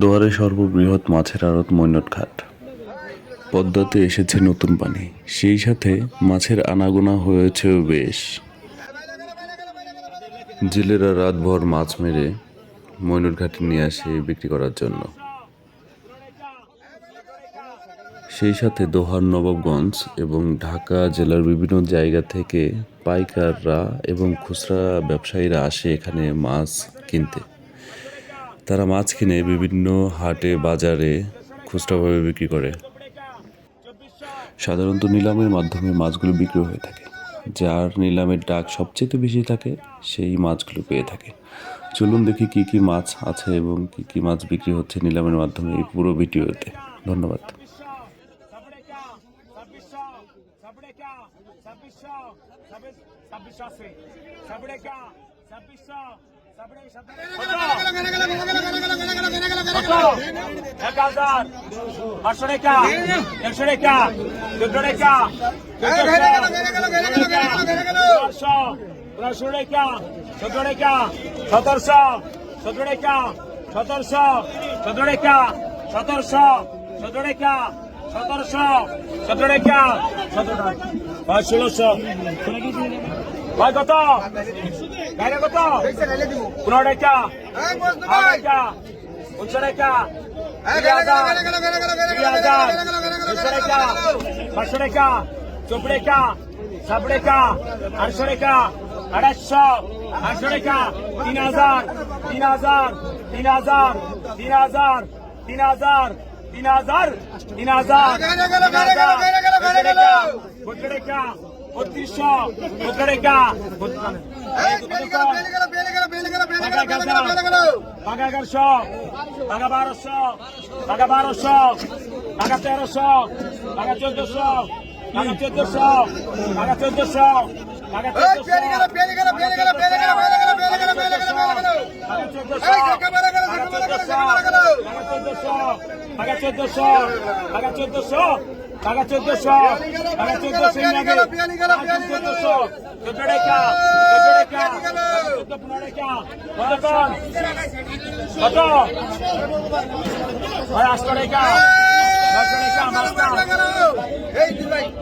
দোয়ারে সর্ববৃহৎ মাছের আড়ত মৈনট ঘাট পদ্মাতে এসেছে নতুন পানি। সেই সাথে মাছের আনাগোনা হয়েছেও বেশ। জেলেরা রাতভর মাছ মেরে মৈনট ঘাটে নিয়ে আসে বিক্রি করার জন্য। সেই সাথে দোহার নবাবগঞ্জ এবং ঢাকা জেলার বিভিন্ন জায়গা থেকে পাইকাররা এবং খুচরা ব্যবসায়ীরা আসে এখানে মাছ কিনতে। তারা মাছ কিনে বিভিন্ন হাটে বাজারে খুচরাভাবে বিক্রি করে সাধারণত নিলামের মাধ্যমে মাছগুলো বিক্রি হয়ে থাকে যার নিলামের ডাক সবচেয়ে বেশি থাকে সেই মাছগুলো পেয়ে থাকে চলুন দেখি কি কি মাছ আছে এবং কি কি মাছ বিক্রি হচ্ছে নিলামের মাধ্যমে এই পুরো ভিডিওতে ধন্যবাদ ছাব্বিশ হাজার পাঁচশো টাকা একশো টাকা দুশো টাকা চারশো পনেরোশো টাকা সতেরো টাকা সতেরোশো সতেরো টাকা সতেরোশো সতেরো টাকা সতেরোশো সতেরো টাকা విషరేఖ పశురేఖ চোপড়েখা সাবড়েখা আড়শোরেখা আড়াইশো আড়শোরেখা তিন হাজার তিন হাজার তিন হাজার তিন হাজার তিন হাজার তিন হাজার তিন হাজার বত্রেখা বত্রিশশো বত্রেখা টাকা এগারোশো টাকা বারোশো টাকা বারোশো টাকা তেরোশো টাকা চোদ্দশো টাকা চোদ্দশো টাকা চোদ্দশো টাকা চোদ্দশো টাকা চোদ্দশো টাকা চোদ্দশো টাকা চোদ্দশো চোদ্দশো টাকা আটশো টাকা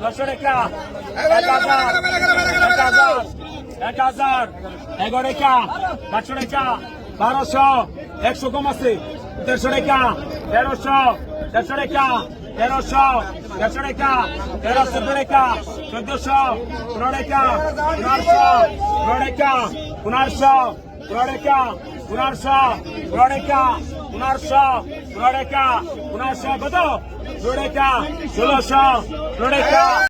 দশশো টাকা এক হাজার। এগারো টাকা পাঁচশো টাকা বারোশো। একশো কম আছে। দেড়শো টাকা তেরোশো। দেড়শো টাকা তেরোশো। একশো টাকা তেরোশো টাকা চোদ্দশো, পনেরো টাকা, পনেরোশো, পনেরো টাকা, পনেরোশো, পনেরো টাকা, পনেরোশো, পনেরো টাকা, পনেরোশো, পনেরো পনেরোশো কত? ষোলোশো, পনেরো